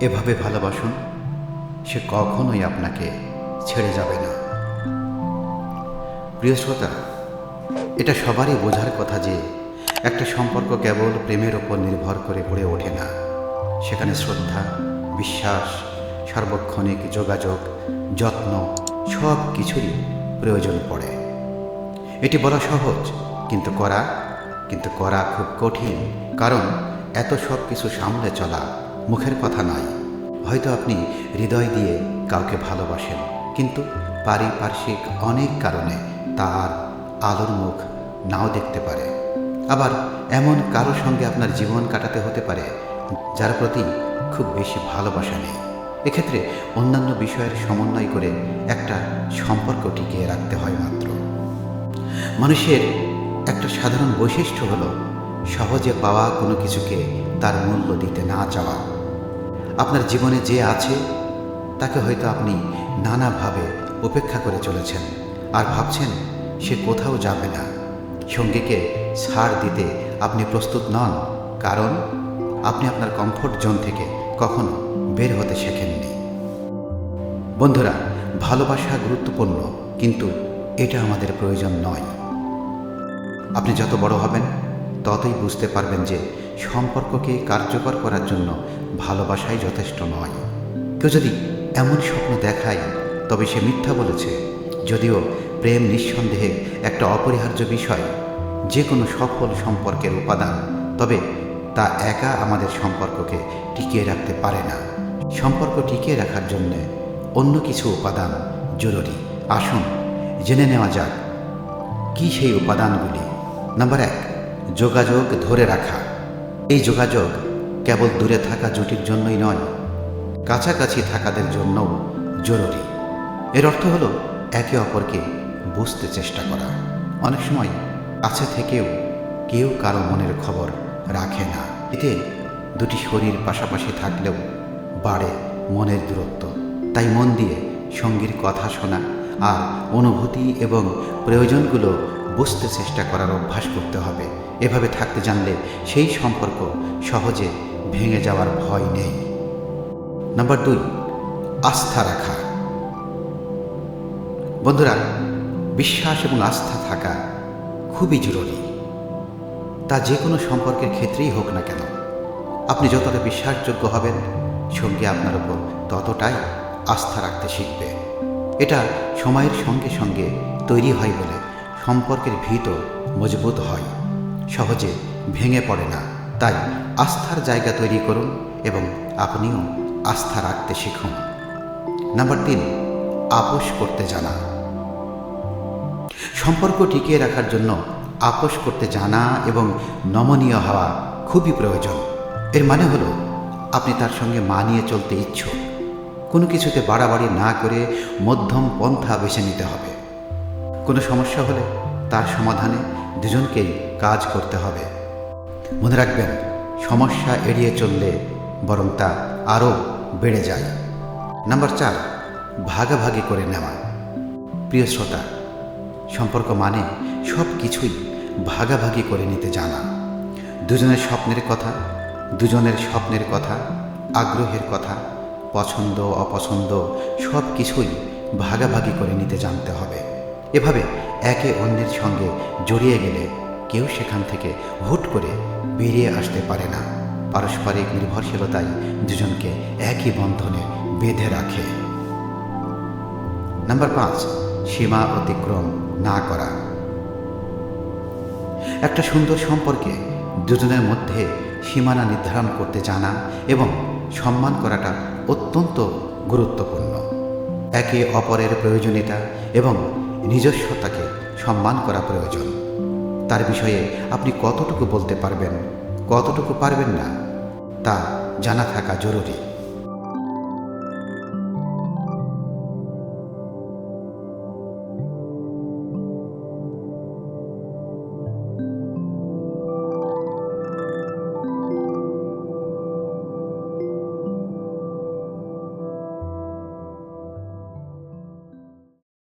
এভাবে ভালোবাসুন, সে কখনোই আপনাকে ছেড়ে যাবে না। প্রিয় শ্রোতা, এটা সবারই বোঝার কথা যে একটা সম্পর্ক কেবল প্রেমের ওপর নির্ভর করে গড়ে ওঠে না। সেখানে শ্রদ্ধা, বিশ্বাস, সার্বক্ষণিক যোগাযোগ, যত্ন সব কিছুরই প্রয়োজন পড়ে। এটি বলা সহজ, কিন্তু করা কিন্তু করা খুব কঠিন, কারণ এত সব কিছু সামলে চলা মুখের কথা নয় হয়তো আপনি হৃদয় দিয়ে কাউকে ভালোবাসেন, কিন্তু পারিপার্শ্বিক অনেক কারণে তার আলোর মুখ নাও দেখতে পারে। আবার এমন কারও সঙ্গে আপনার জীবন কাটাতে হতে পারে, যার প্রতি খুব বেশি ভালোবাসা নেই। এক্ষেত্রে অন্যান্য বিষয়ের সমন্বয় করে একটা সম্পর্ক টিকিয়ে রাখতে হয় মাত্র। মানুষের একটা সাধারণ বৈশিষ্ট্য হলো, সহজে পাওয়া কোনো কিছুকে তার মূল্য দিতে না চাওয়া। আপনার জীবনে যে আছে, তাকে হয়তো আপনি নানাভাবে উপেক্ষা করে চলেছেন। আর ভাবছেন, সে কোথাও যাবে না। সঙ্গীকে ছাড় দিতে আপনি প্রস্তুত নন, কারণ আপনি আপনার কমফোর্ট জোন থেকে কখনো বের হতে শেখেননি। বন্ধুরা, ভালোবাসা গুরুত্বপূর্ণ, কিন্তু এটা আমাদের প্রয়োজন নয়। আপনি যত বড় হবেন, ততই বুঝতে পারবেন যে সম্পর্ককে কার্যকর করার জন্য ভালোবাসাই যথেষ্ট নয়। কেউ যদি এমন স্বপ্ন দেখায়, তবে সে মিথ্যা বলেছে। যদিও প্রেম নিঃসন্দেহে একটা অপরিহার্য বিষয় যে কোনো সফল সম্পর্কের উপাদান, তবে তা একা আমাদের সম্পর্ককে টিকিয়ে রাখতে পারে না। সম্পর্ক টিকিয়ে রাখার জন্যে অন্য কিছু উপাদান জরুরি। আসুন, জেনে নেওয়া যাক, কি সেই উপাদানগুলি? নাম্বার এক, যোগাযোগ ধরে রাখা। এই যোগাযোগ কেবল দূরে থাকা জুটির জন্যই নয়, কাছাকাছি থাকাদের জন্যও জরুরি। এর অর্থ হলো, একে অপরকে বুঝতে চেষ্টা করা। অনেক সময় কাছে থেকেও কেউ কারও মনের খবর রাখে না। এতে দুটি শরীর পাশাপাশি থাকলেও বাড়ে মনের দূরত্ব। তাই মন দিয়ে সঙ্গীর কথা শোনা আর অনুভূতি এবং প্রয়োজনগুলো বুঝতে চেষ্টা করার অভ্যাস করতে হবে। এভাবে থাকতে জানলে সেই সম্পর্ক সহজে ভেঙে যাওয়ার ভয় নেই। নাম্বার দুই, আস্থা রাখা। বন্ধুরা, বিশ্বাস এবং আস্থা থাকা খুবই জরুরি। তা যে কোনো সম্পর্কের ক্ষেত্রেই হোক না কেন, আপনি যতটা বিশ্বাসযোগ্য হবেন, সঙ্গে আপনার উপর ততটাই আস্থা রাখতে শিখবে। এটা সময়ের সঙ্গে সঙ্গে তৈরি হয় বলে সম্পর্কের ভিতও মজবুত হয়। সহজে ভেঙে পড়ে না। তাই আস্থার জায়গা তৈরি করুন এবং আপনিও আস্থা রাখতে শিখুন। নাম্বার তিন, আপোষ করতে জানা। সম্পর্ক টিকিয়ে রাখার জন্য আপোষ করতে জানা এবং নমনীয় হওয়া খুবই প্রয়োজন। এর মানে হলো, আপনি তার সঙ্গে মানিয়ে চলতে ইচ্ছুক। কোনো কিছুতে বাড়াবাড়ি না করে মধ্যম পন্থা বেছে নিতে হবে। কোনো সমস্যা হলে তার সমাধানে দুজনকেই কাজ করতে হবে। মনে রাখবেন, সমস্যা এড়িয়ে চললে বরং তা আরও বেড়ে যায়। নাম্বার চার, ভাগাভাগি করে নেওয়া। প্রিয় শ্রোতা, সম্পর্ক মানে সব কিছুই ভাগাভাগি করে নিতে জানা। দুজনের স্বপ্নের কথা, দুজনের স্বপ্নের কথা, আগ্রহের কথা, পছন্দ, অপছন্দ, সব কিছুই ভাগাভাগি করে নিতে জানতে হবে। এভাবে একে অন্যের সঙ্গে জড়িয়ে গেলে কেউ সেখান থেকে হুট করে বেরিয়ে আসতে পারে না। পারস্পরিক নির্ভরশীলতাই দুজনকে একই বন্ধনে বেঁধে রাখে। নাম্বার পাঁচ, সীমা অতিক্রম না করা। একটা সুন্দর সম্পর্কে দুজনের মধ্যে সীমানা নির্ধারণ করতে জানা এবং সম্মান করাটা অত্যন্ত গুরুত্বপূর্ণ। একে অপরের প্রয়োজনীয়তা এবং নিজস্বতাকে সম্মান করা প্রয়োজন। তার বিষয়ে আপনি কতটুকু বলতে পারবেন? কতটুকু পারবেন না? তা জানা থাকা জরুরি।